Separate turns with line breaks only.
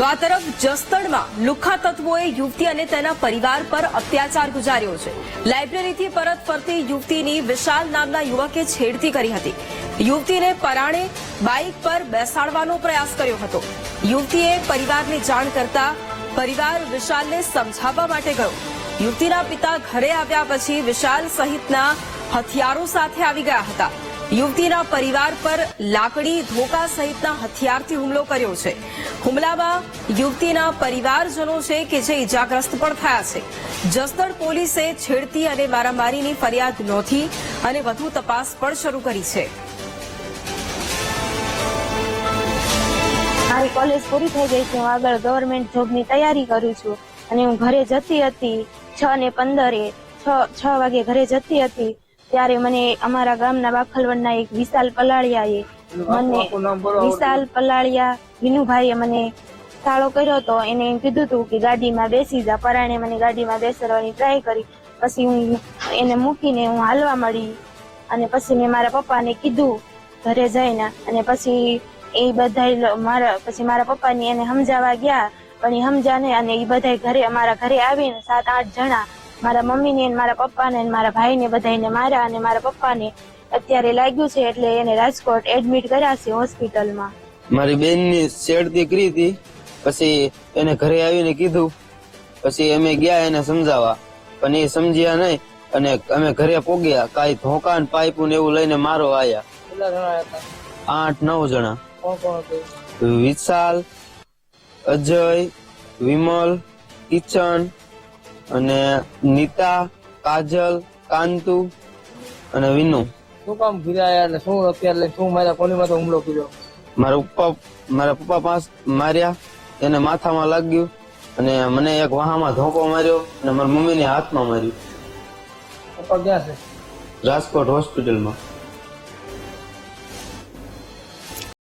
તો આ તરફ જસદણમાં લુખ્ખા તત્વોએ યુવતી અને તેના પરિવાર પર અત્યાચાર ગુજાર્યો છે. લાઇબ્રેરીથી પરત ફરતી યુવતીની વિશાલ નામના યુવકે છેડતી કરી હતી. યુવતીને પરાણે બાઇક પર બેસાડવાનો પ્રયાસ કર્યો હતો. યુવતીએ પરિવારને જાણ કરતા પરિવાર વિશાલને સમજાવવા માટે ગયો. યુવતીના પિતા ઘરે આવ્યા પછી વિશાલ સહિતના હથિયારો સાથે આવી ગયા હતા. યુવતીના પરિવાર પર લાકડી, ધોકા સહિતના હથિયારથી હુમલો કર્યો છે. હુમલામાં યુવતીના પરિવારજનો છે કે જે ઇજાગ્રસ્ત પણ થયા છે. જસદણ પોલીસે છેડતી અને મારામારીની ફરિયાદ નોંધી અને વધુ તપાસ પણ શરૂ કરી છે.
મારી કોલેજ પૂરી થઈ ગઈ છે. હું આગળ ગવર્મેન્ટ જોબની તૈયારી કરું છું. અને હું ઘરે જતી હતી છ ને પંદરે, છ છ વાગે ઘરે જતી હતી. ત્યારે મને અમારા ગામના બાફલવડના એક વિશાલ પલાળિયાએ મને વિશાલ પલાળિયા વિનુભાઈએ મને તાળો કર્યો હતો. એને એમ કીધું હતું કે ગાડીમાં બેસી જા. પરાણે મને ગાડીમાં બેસાડવાની ટ્રાય કરી. પછી હું એને મૂકીને હું હાલવા મળી અને પછી મેં મારા પપ્પાને કીધું ઘરે જઈને. અને પછી એ બધા મારા પછી મારા પપ્પાની એને સમજાવવા ગયા. પણ એ સમજા ને અને એ બધા ઘરે અમારા ઘરે આવીને સાત આઠ જણા મારા મમ્મીને ને મારા પપ્પાને ને મારા ભાઈને બધાને મારા અને મારા પપ્પાને અત્યારે લાગ્યું છે એટલે એને રાજકોટ એડમિટ કર્યા છે હોસ્પિટલમાં.
મારી બેનની છેડતી કરી હતી પછી એને ઘરે આવીને કીધું પછી અમે ગયા એને સમજાવવા પણ એ સમજ્યા નહીં અને અમે ઘરે પોગ્યા કાંઈ ધોકા ને પાઇપો ને એવું લઈને મારો આયા.
કેટલા જણા હતા?
આઠ નવ જણા. વિશાલ અજય વિમલ કિચન અને નીતા કાજલ કાંતુ અને વિનુ.
શું કામ ફિરાયા અને શું અત્યારે શું મારા કોની માથે હુમલો કર્યો?
મારા પપ્પા મારા પપ્પા પાસ માર્યા એને માથામાં લાગ્યું અને મને એક વાહામાં ધોકો માર્યો અને મારા મમ્મીને હાથમાં માર્યું.
પપ્પા ક્યાં છે?
રાજકોટ હોસ્પિટલમાં.